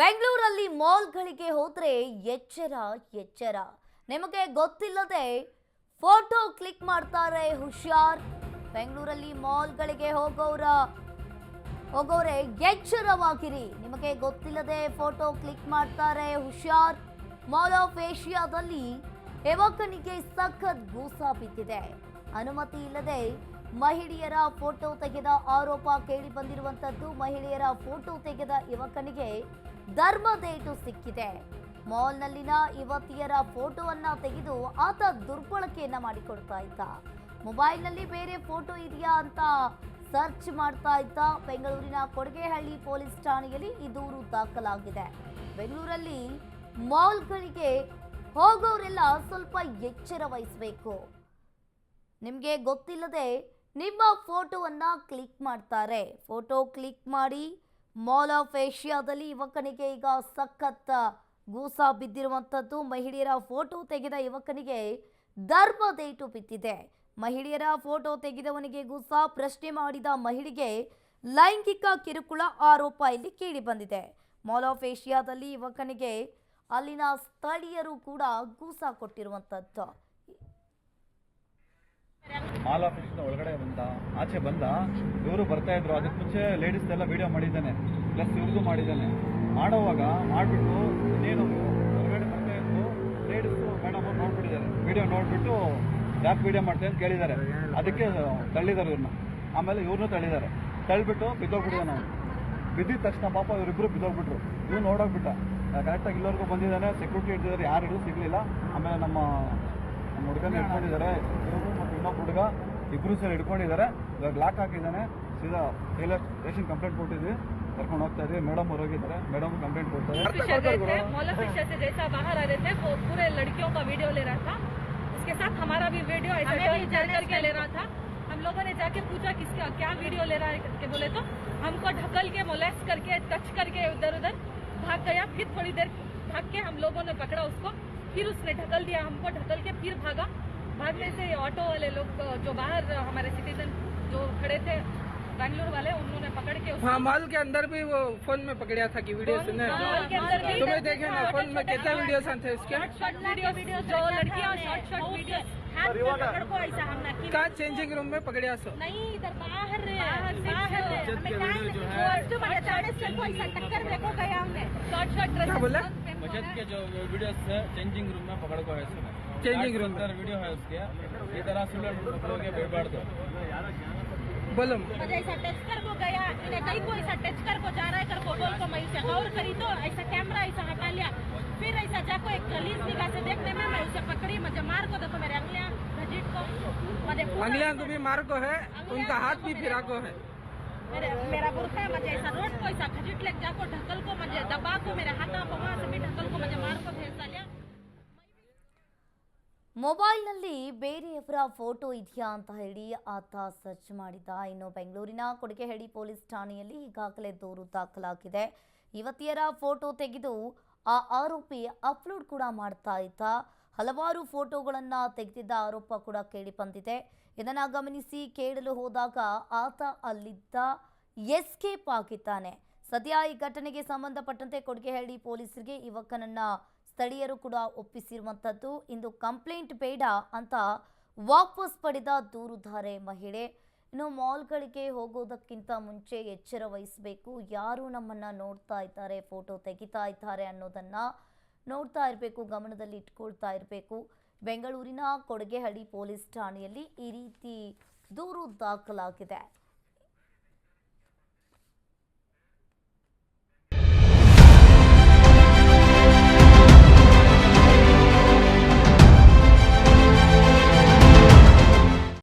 ಬೆಂಗಳೂರಲ್ಲಿ ಮಾಲ್ಗಳಿಗೆ ಹೋದ್ರೆ ಎಚ್ಚರ ಎಚ್ಚರ. ನಿಮಗೆ ಗೊತ್ತಿಲ್ಲದೆ ಫೋಟೋ ಕ್ಲಿಕ್ ಮಾಡ್ತಾರೆ ಹುಷಾರ್. ಬೆಂಗಳೂರಲ್ಲಿ ಮಾಲ್ಗಳಿಗೆ ಹೋಗೋರ, ಹೋಗೋರೆ ಎಚ್ಚರವಾಗಿರಿ. ನಿಮಗೆ ಗೊತ್ತಿಲ್ಲದೆ ಫೋಟೋ ಕ್ಲಿಕ್ ಮಾಡ್ತಾರೆ ಹುಷಾರ್. ಮಾಲ್ ಆಫ್ ಏಷ್ಯಾದಲ್ಲಿ ಯುವಕನಿಗೆ ಸಖತ್ ಗೂಸ ಬಿದ್ದಿದೆ. ಅನುಮತಿ ಇಲ್ಲದೆ ಮಹಿಳೆಯರ ಫೋಟೋ ತೆಗೆದ ಆರೋಪ ಕೇಳಿ ಬಂದಿರುವಂತದ್ದು ಮಹಿಳೆಯರ ಫೋಟೋ ತೆಗೆದ ಯುವಕನಿಗೆ ಧರ್ಮದೇಟು ಸಿಕ್ಕಿದೆ. ಮಾಲ್ನಲ್ಲಿನ ಯುವತಿಯರ ಫೋಟೋವನ್ನ ತೆಗೆದು ಆತ ದುರ್ಬಳಕೆಯನ್ನ ಮಾಡಿಕೊಡ್ತಾ ಇದ್ದ. ಮೊಬೈಲ್ನಲ್ಲಿ ಬೇರೆ ಫೋಟೋ ಇದೆಯಾ ಅಂತ ಸರ್ಚ್ ಮಾಡ್ತಾ ಇದ್ದ ಬೆಂಗಳೂರಿನ ಕೊಡಗೇಹಳ್ಳಿ ಪೊಲೀಸ್ ಠಾಣೆಯಲ್ಲಿ ಈ ದೂರು ದಾಖಲಾಗಿದೆ. ಬೆಂಗಳೂರಲ್ಲಿ ಮಾಲ್ಗಳಿಗೆ ಹೋಗೋರೆಲ್ಲ ಸ್ವಲ್ಪ ಎಚ್ಚರ ವಹಿಸಬೇಕು. ನಿಮಗೆ ಗೊತ್ತಿಲ್ಲದೆ ನಿಮ್ಮ ಫೋಟೋವನ್ನ ಕ್ಲಿಕ್ ಮಾಡ್ತಾರೆ. ಫೋಟೋ ಕ್ಲಿಕ್ ಮಾಡಿ ಮಾಲ್ ಆಫ್ ಏಷ್ಯಾದಲ್ಲಿ ಯುವಕನಿಗೆ ಈಗ ಸಖತ್ ಗೂಸ ಬಿದ್ದಿರುವಂಥದ್ದು. ಮಹಿಳೆಯರ ಫೋಟೋ ತೆಗೆದ ಯುವಕನಿಗೆ ಧರ್ಮದೇಟು ಬಿದ್ದಿದೆ. ಮಹಿಳೆಯರ ಫೋಟೋ ತೆಗೆದವನಿಗೆ ಗೂಸ ಪ್ರಶ್ನೆ ಮಾಡಿದ ಮಹಿಳೆಗೆ ಲೈಂಗಿಕ ಕಿರುಕುಳ ಆರೋಪ ಇಲ್ಲಿ ಕೇಳಿ ಬಂದಿದೆ. ಮಾಲ್ ಆಫ್ ಏಷ್ಯಾದಲ್ಲಿ ಯುವಕನಿಗೆ ಅಲ್ಲಿನ ಸ್ಥಳೀಯರು ಕೂಡ ಗೂಸ ಕೊಟ್ಟಿರುವಂಥದ್ದು. ಮಾಲ್ ಆಫೀಸ್ನ ಒಳಗಡೆ ಬಂದ, ಆಚೆ ಬಂದ, ಇವರು ಬರ್ತಾ ಇದ್ರು. ಅದಕ್ಕೆ ಮುಂಚೆ ಲೇಡೀಸ್ ಎಲ್ಲ ವಿಡಿಯೋ ಮಾಡಿದ್ದಾನೆ. ಪ್ಲಸ್ ಇವ್ರದ್ದು ಮಾಡಿದ್ದಾನೆ. ಮಾಡೋವಾಗ ಮಾಡಿಬಿಟ್ಟು ಇನ್ನೇನು, ಹೊರಗಡೆ ಬರ್ತಾ ಇದ್ರು ಲೇಡೀಸ್ ಮೇಡಮ್ ಅವ್ರು ನೋಡ್ಬಿಟ್ಟಿದ್ದಾರೆ. ವಿಡಿಯೋ ನೋಡ್ಬಿಟ್ಟು ಯಾಕೆ ವಿಡಿಯೋ ಮಾಡ್ತೇನೆ ಅಂತ ಕೇಳಿದ್ದಾರೆ. ಅದಕ್ಕೆ ತಳ್ಳಿದ್ದಾರೆ ಇವ್ರನ್ನ ಆಮೇಲೆ ಇವ್ರನ್ನೂ ತಳ್ಳಿದ್ದಾರೆ. ತಳ್ಳಿಬಿಟ್ಟು ಬಿದ್ದೋಗ್ಬಿಟ್ಟಿದೆ ನಾವು ಬಿದ್ದಿದ ತಕ್ಷಣ ಪಾಪ ಇವರಿಬ್ರು ಬಿದ್ದೋಗ್ಬಿಟ್ರು. ಇವ್ರು ನೋಡೋಗ್ಬಿಟ್ಟ. ಕರೆಕ್ಟಾಗಿ ಇಲ್ಲವರೆಗೂ ಬಂದಿದ್ದಾನೆ ಸೆಕ್ಯೂರಿಟಿ ಇಟ್ಟಿದ್ದಾರೆ ಯಾರು ಸಿಗಲಿಲ್ಲ. ಆಮೇಲೆ ನಮ್ಮ ಹುಡುಗನ ಇಟ್ಕೊಂಡಿದ್ದಾರೆ ಇವರು ಇನ್ನೊಬ್ಬ ಹುಡುಗ ಇಬ್ರು ಸೇರಿ ಹಿಡ್ಕೊಂಡಿದ್ದಾರೆ ಇವಾಗ ಲಾಕ್ ಹಾಕಿದ್ದಾನೆ ಸೀದಾ ಟೈಲರ್ ಸ್ಟೇಷನ್ ಕಂಪ್ಲೇಂಟ್ ಕೊಟ್ಟಿದ್ವಿ ಕರ್ಕೊಂಡು ಹೋಗ್ತಾ ಇದ್ವಿ ಮೇಡಮ್ ಅವ್ರು ಹೋಗಿದ್ದಾರೆ ಮೇಡಮ್ ಕಂಪ್ಲೇಂಟ್ ಕೊಡ್ತಾರೆ फिशर गए थे मौला फिशर से जैसा बाहर आ रहे थे वो पूरे लड़कियों का वीडियो ले रहा था उसके साथ हमारा भी वीडियो ऐसे टर्न कर करके ले रहा था हम लोगों ने जाके पूछा किसका क्या वीडियो ले रहा है करके बोले तो हमको ढकल के मोलेस करके टच करके उधर उधर भाग गया फिर थोड़ी देर भाग के हम लोगों ने पकड़ा उसको फिर उसने ढकल दिया हमको ढकल के फिर भागा भागने से ऑटो वाले लोग जो बाहर हमारे सिटीजन जो खड़े थे बैंगलोर वाले उन्होंने पकड़ के हाँ मॉल के अंदर भी वो फ़ोन में पकड़िया था कि वीडियो सुने भी तुम्हें देखे ना फ़ोन में कितने वीडियो थे इसके? शॉर्ट वीडियो वीडियो जो लड़कियाँ शॉर्ट शॉर्ट वीडियो में को चेंजिंग रूम में पकड़ा सो नहीं इधर बाहर बाहर से सा टक्कर देखो गया हमने शॉर्ट शॉर्ट क्या बोला? बचत के जो वीडियोस है चेंजिंग रूम में पकड़ को है Changing room में। वीडियो है उसके। ये तरह सुलह लोगे बेबाड़ बोलो। ऐसा टच कर को गया। इन्हें कहीं को ऐसा टच कर को जा रहा है कर को बोल को मैं गौर करी तो ऐसा कैमरा ऐसा हटा लिया। फिर ऐसा जाको एक कलीस निगाह से मुझे पूरा अंगलियां को भी मार को है उनका हाथ भी फिरा को है मेरे मेरा बुरखा मुझे ऐसा रोड को ऐसा खजीट लग जाको ढकल को मुझे दबा को मेरे हाथा को वहां से भी ढकल को मुझे मार को भेज डालिया ಮೊಬೈಲ್ನಲ್ಲಿ ಬೇರೆಯವರ ಫೋಟೋ ಇದೆಯಾ ಅಂತ ಹೇಳಿ ಆತ ಸರ್ಚ್ ಮಾಡಿದ್ದ ಇನ್ನು ಬೆಂಗಳೂರಿನ ಕೊಡಗೆಹಳ್ಳಿ ಪೊಲೀಸ್ ಠಾಣೆಯಲ್ಲಿ ಈಗಾಗಲೇ ದೂರು ದಾಖಲಾಗಿದೆ ಯುವತಿಯರ ಫೋಟೋ ತೆಗೆದು ಆ ಆರೋಪಿ ಅಪ್ಲೋಡ್ ಕೂಡ ಮಾಡ್ತಾ ಇದ್ದ. ಹಲವಾರು ಫೋಟೋಗಳನ್ನು ತೆಗೆದಿದ್ದ ಆರೋಪ ಕೂಡ ಕೇಳಿ ಬಂದಿದೆ. ಇದನ್ನು ಗಮನಿಸಿ ಕೇಳಲು ಹೋದಾಗ ಆತ ಅಲ್ಲಿದ್ದ ಎಸ್ಕೇಪ್ ಆಗಿದ್ದಾನೆ. ಸದ್ಯ ಈ ಘಟನೆಗೆ ಸಂಬಂಧಪಟ್ಟಂತೆ ಕೊಡುಗೆಹಳ್ಳಿ ಪೊಲೀಸರಿಗೆ ಯುವಕನನ್ನು ಸ್ಥಳೀಯರು ಕೂಡ ಒಪ್ಪಿಸಿರುವಂಥದ್ದು ಇಂದು ಕಂಪ್ಲೇಂಟ್ ಬೇಡ ಅಂತ ವಾಪಸ್ ಪಡೆದ ದೂರುಧಾರೆ ಮಹಿಳೆ. ಇನ್ನು ಮಾಲ್ಗಳಿಗೆ ಹೋಗೋದಕ್ಕಿಂತ ಮುಂಚೆ ಎಚ್ಚರ ವಹಿಸಬೇಕು. ಯಾರು ನಮ್ಮನ್ನ ನೋಡ್ತಾ ಇದ್ದಾರೆ, ಫೋಟೋ ತೆಗಿತಾ ಇದ್ದಾರೆ ಅನ್ನೋದನ್ನ ನೋಡ್ತಾ ಇರಬೇಕು, ಗಮನದಲ್ಲಿ ಇಟ್ಕೊಳ್ತಾ ಇರಬೇಕು. ಬೆಂಗಳೂರಿನ ಕೊಡಗೆಹಳ್ಳಿ ಪೊಲೀಸ್ ಠಾಣೆಯಲ್ಲಿ ಈ ರೀತಿ ದೂರು ದಾಖಲಾಗಿದೆ.